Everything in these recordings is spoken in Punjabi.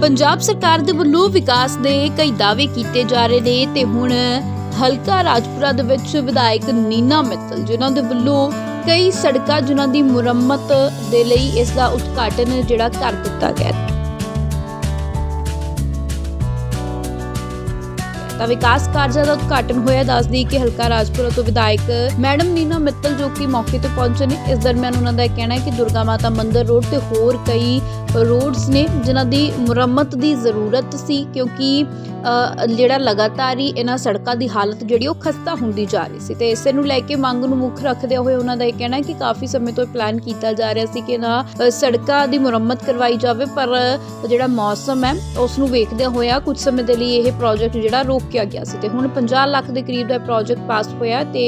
ਪੰਜਾਬ ਸਰਕਾਰ ਦੇ ਵੱਲੋਂ ਵਿਕਾਸ ਦੇ ਕਈ ਦਾਅਵੇ ਕੀਤੇ ਜਾ ਰਹੇ ਨੇ ਤੇ ਹੁਣ ਹਲਕਾ ਰਾਜਪੁਰਾ ਦੇ ਵਿੱਚ ਵਿਧਾਇਕ ਨੀਨਾ ਮਿੱਤਲ, ਜਿਨ੍ਹਾਂ ਦੇ ਵੱਲੋਂ ਕਈ ਸੜਕਾਂ ਜਿਨ੍ਹਾਂ ਦੀ ਮੁਰੰਮਤ ਦੇ ਲਈ ਇਸ ਦਾ ਉਦਘਾਟਨ ਜਿਹੜਾ ਕਰ ਦਿੱਤਾ ਗਿਆ ਤਾਂ ਵਿਕਾਸ ਕਾਰਜਾਂ ਦਾ ਉਦਘਾਟਨ ਹੋਇਆ, ਦੱਸਦੀ ਕਿ ਹਲਕਾ ਰਾਜਪੁਰਾ ਤੋਂ ਵਿਧਾਇਕ ਮੈਡਮ ਨੀਨਾ ਮਿੱਤਲ ਜੋ ਕਿ ਮੌਕੇ ਤੇ ਪਹੁੰਚੇ ਨੇ, ਇਸ ਦਰਮਿਆਨ ਉਹਨਾਂ ਦਾ ਇਹ ਕਹਿਣਾ ਹੈ ਕਿ ਦੁਰਗਾ ਮਾਤਾ ਮੰਦਿਰ ਰੋਡ ਤੇ ਹੋਰ ਕਈ ਰੋਡਸ ਨੇ, ਜਿਨ੍ਹਾਂ ਦੀ ਮੁਰੰਮਤ ਦੀ ਜ਼ਰੂਰਤ ਸੀ, ਕਿਉਂਕਿ ਜਿਹੜਾ ਲਗਾਤਾਰ ਹੀ ਇਹਨਾਂ ਸੜਕਾਂ ਦੀ ਹਾਲਤ ਜਿਹੜੀ, ਉਹ ਖਸਤਾ ਹੁੰਦੀ ਜਾ ਰਹੀ ਸੀ। ਤੇ ਇਸੇ ਨੂੰ ਲੈ ਕੇ ਮੰਗ ਨੂੰ ਮੁੱਖ ਰੱਖਦੇ ਹੋਏ ਉਹਨਾਂ ਦਾ ਇਹ ਕਹਿਣਾ ਹੈ ਕਿ ਕਾਫੀ ਸਮੇਂ ਤੋਂ ਪਲਾਨ ਕੀਤਾ ਜਾ ਰਿਹਾ ਸੀ ਕਿ ਨਾ ਸੜਕਾਂ ਦੀ ਮੁਰੰਮਤ ਕਰਵਾਈ ਜਾਵੇ, ਪਰ, ਜਿਹੜਾ ਮੌਸਮ ਹੈ, ਉਸ ਨੂੰ ਵੇਖਦੇ ਹੋਇਆ ਕੁਝ ਸਮੇਂ ਦੇ ਲਈ ਇਹ ਪ੍ਰੋਜੈਕਟ ਜਿਹੜਾ ਰੋਕਿਆ ਗਿਆ ਸੀ। ਤੇ ਹੁਣ 50 ਲੱਖ ਦੇ ਕਰੀਬ ਦਾ ਪ੍ਰੋਜੈਕਟ ਪਾਸ ਹੋਇਆ ਤੇ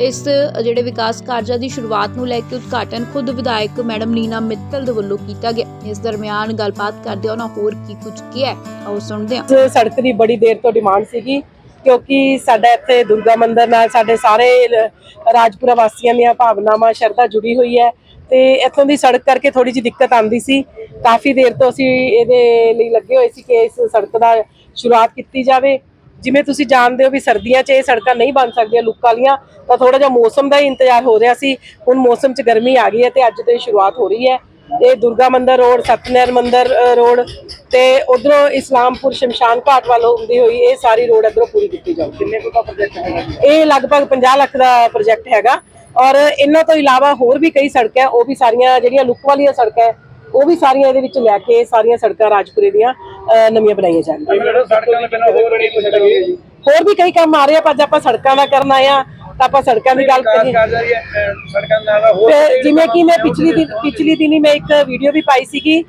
ਇਸ, ਜਿਹੜੇ ਵਿਕਾਸ ਕਾਰਜਾਂ ਦੀ ਸ਼ੁਰੂਆਤ ਨੂੰ ਲੈ ਕੇ ਉਦਘਾਟਨ ਖੁਦ ਵਿਧਾਇਕ ਮੈਡਮ ਨੀਨਾ ਮਿੱਤਲ ਦੇ ਵੱਲੋਂ ਕੀਤਾ ਗਿਆ। ਇਸ ਦਰਮਿਆਨ ਗੱਲਬਾਤ ਕਰਦੇ ਉਹਨਾਂ ਹੋਰ ਕੀ ਕੁਝ ਕਿਹਾ ਆਓ ਸੁਣਦੇ ਹਾਂ। ਸੜਕ ਦੀ ਬੜੀ ਦੇਰ ਤੋਂ ਡਿਮਾਂਡ ਸੀਗੀ, ਕਿਉਂਕਿ ਸਾਡਾ ਇੱਥੇ ਦੁਰਗਾ ਮੰਦਿਰ ਨਾਲ ਸਾਡੇ ਸਾਰੇ ਰਾਜਪੁਰਾ ਵਾਸੀਆਂ ਦੀਆਂ ਭਾਵਨਾਵਾਂ, ਸ਼ਰਧਾ ਜੁੜੀ ਹੋਈ ਹੈ ਤੇ ਇੱਥੋਂ ਦੀ ਸੜਕ ਕਰਕੇ ਥੋੜੀ ਜਿਹੀ ਦਿੱਕਤ ਆਂਦੀ ਸੀ। ਕਾਫੀ ਦੇਰ ਤੋਂ ਅਸੀਂ ਇਹਦੇ ਲਈ ਲੱਗੇ ਹੋਏ ਸੀ ਕਿ ਇਸ ਸੜਕ ਦਾ ਸ਼ੁਰੂਆਤ ਕੀਤੀ ਜਾਵੇ। ਜਿਵੇਂ ਤੁਸੀਂ ਜਾਣਦੇ ਹੋ ਵੀ ਸਰਦੀਆਂ 'ਚ ਇਹ ਸੜਕਾਂ ਨਹੀਂ ਬਣ ਸਕਦੀਆਂ ਲੁੱਕ ਵਾਲੀਆਂ, ਤਾਂ ਥੋੜਾ ਜਿਹਾ ਮੌਸਮ ਦਾ ਹੀ ਇੰਤਜ਼ਾਰ ਹੋ ਰਿਹਾ ਸੀ। ਹੁਣ ਮੌਸਮ 'ਚ ਗਰਮੀ ਆ ਗਈ ਹੈ ਤੇ ਅੱਜ ਤੋਂ ਇਹ ਸ਼ੁਰੂਆਤ ਹੋ ਰਹੀ ਹੈ। ਇਹ ਦੁਰਗਾ ਮੰਦਿਰ ਰੋਡ ਸਤਨੈਰ ਮੰਦਿਰ ਰੋਡ ਤੇ ਉਧਰੋਂ ਇਸਲਾਮਪੁਰ ਸ਼ਮਸ਼ਾਨ ਘਾਟ ਵੱਲ ਹੁੰਦੀ ਹੋਈ ਇਹ ਸਾਰੀ ਰੋਡ ਇਧਰੋਂ ਪੂਰੀ ਕੀਤੀ ਜਾਊ। ਕਿੰਨੇ ਕੁ ਦਾ ਪ੍ਰੋਜੈਕਟ ਹੈਗਾ ਇਹ ਲਗਭਗ 50 ਲੱਖ ਦਾ ਪ੍ਰੋਜੈਕਟ ਹੈਗਾ ਔਰ ਇਹਨਾਂ ਤੋਂ ਇਲਾਵਾ ਹੋਰ ਵੀ ਕਈ ਸੜਕਾਂ ਉਹ ਵੀ ਸਾਰੀਆਂ ਜਿਹੜੀਆਂ ਲੁੱਕ ਵਾਲੀਆਂ ਸੜਕਾਂ ਉਹ ਵੀ ਸਾਰੀਆਂ ਇਹਦੇ ਵਿੱਚ ਲੈ ਕੇ ਸਾਰੀਆਂ ਸੜਕਾਂ ਰਾਜਪੁਰੇ ਦੀਆਂ ਨਵੀਆਂ ਬਣਾਈਆਂ ਜਾਣਗੀਆਂ ਹੋਰ ਵੀ ਕਈ ਕੰਮ ਆ ਰਹੇ ਆ ਪਰ ਜੇ ਆਪਾਂ ਸੜਕਾਂ ਦਾ ਕਰਨ ਆ ਤਾਂ ਆਪਾਂ ਸੜਕਾਂ ਦੀ ਗੱਲ ਕਰੀਏ। ਸੜਕਾਂ ਨਾਲ ਹੋਰ ਤੇ ਜਿਵੇਂ ਕਿ ਮੈਂ ਪਿਛਲੀ ਦਿਨ ਪਿਛਲੀ ਦਿਨੀ ਮੈਂ ਇੱਕ ਵੀਡੀਓ ਵੀ ਪਾਈ ਸੀਗੀ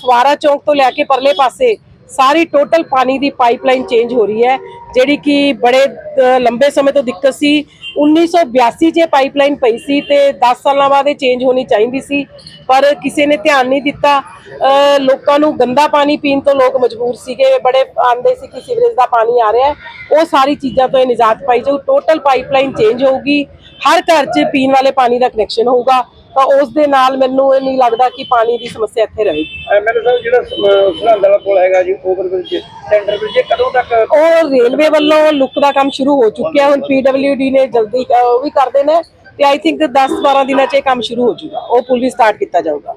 ਫੁਆਰਾ ਚੌਂਕ ਤੋਂ ਲੈ ਕੇ ਪਰਲੇ ਪਾਸੇ। ਸਾਰੀ ਟੋਟਲ ਪਾਣੀ ਦੀ ਪਾਈਪਲਾਈਨ ਚੇਂਜ ਹੋ ਰਹੀ ਹੈ, ਜਿਹੜੀ ਕਿ ਬੜੇ ਲੰਬੇ ਸਮੇਂ ਤੋਂ ਦਿੱਕਤ ਸੀ। 1982 'ਚ ਇਹ ਪਾਈਪਲਾਈਨ ਪਈ ਸੀ ਤੇ 10 ਸਾਲਾਂ ਬਾਅਦ ਇਹ ਚੇਂਜ ਹੋਣੀ ਚਾਹੀਦੀ ਸੀ, ਪਰ ਕਿਸੇ ਨੇ ਧਿਆਨ ਨਹੀਂ ਦਿੱਤਾ। ਲੋਕਾਂ ਨੂੰ ਗੰਦਾ ਪਾਣੀ ਪੀਣ ਤੋਂ ਲੋਕ ਮਜਬੂਰ ਸੀਗੇ, ਬੜੇ ਆਂਦੇ ਸੀ ਕਿ ਸੀਵਰੇਜ ਦਾ ਪਾਣੀ ਆ ਰਿਹਾ ਉਹ ਸਾਰੀ ਚੀਜ਼ਾਂ ਤੋਂ ਇਹ ਨਿਜਾਤ ਪਾਈ ਜਾਊ। ਟੋਟਲ ਪਾਈਪਲਾਈਨ ਚੇਂਜ ਹੋਊਗੀ। ਹਰ ਘਰ 'ਚ ਪੀਣ ਵਾਲੇ ਪਾਣੀ ਦਾ ਕਨੈਕਸ਼ਨ ਹੋਊਗਾ। ਤਾਂ ਉਸ ਦੇ ਨਾਲ ਮੈਨੂੰ ਇਹ ਨਹੀਂ ਲੱਗਦਾ ਕਿ ਪਾਣੀ ਦੀ ਸਮੱਸਿਆ ਇੱਥੇ ਰਹੇਗੀ। ਐਮਐਲਏ ਸਾਹਿਬ ਜਿਹੜਾ ਸਰਹੰਦ ਵਾਲਾ ਪੁਲ ਹੈਗਾ ਜੀ ਸੈਂਟਰ ਬ੍ਰਿਜ ਇਹ ਕਦੋਂ ਤੱਕ ਉਹ ਰੇਲਵੇ ਵੱਲੋਂ ਲੁੱਕ ਦਾ ਕੰਮ ਸ਼ੁਰੂ ਹੋ ਚੁੱਕਿਆ ਹੁਣ ਪੀਡਬਲਯੂਡੀ ਨੇ ਜਲਦੀ ਉਹ ਵੀ ਕਰਦੇ ਨੇ ਤੇ ਆਈ ਥਿੰਕ 10 12 ਦਿਨਾਂ 'ਚ ਇਹ ਕੰਮ ਸ਼ੁਰੂ ਹੋ ਜਾਊਗਾ ਉਹ ਪੁਲ ਵੀ ਸਟਾਰਟ ਕੀਤਾ ਜਾਊਗਾ।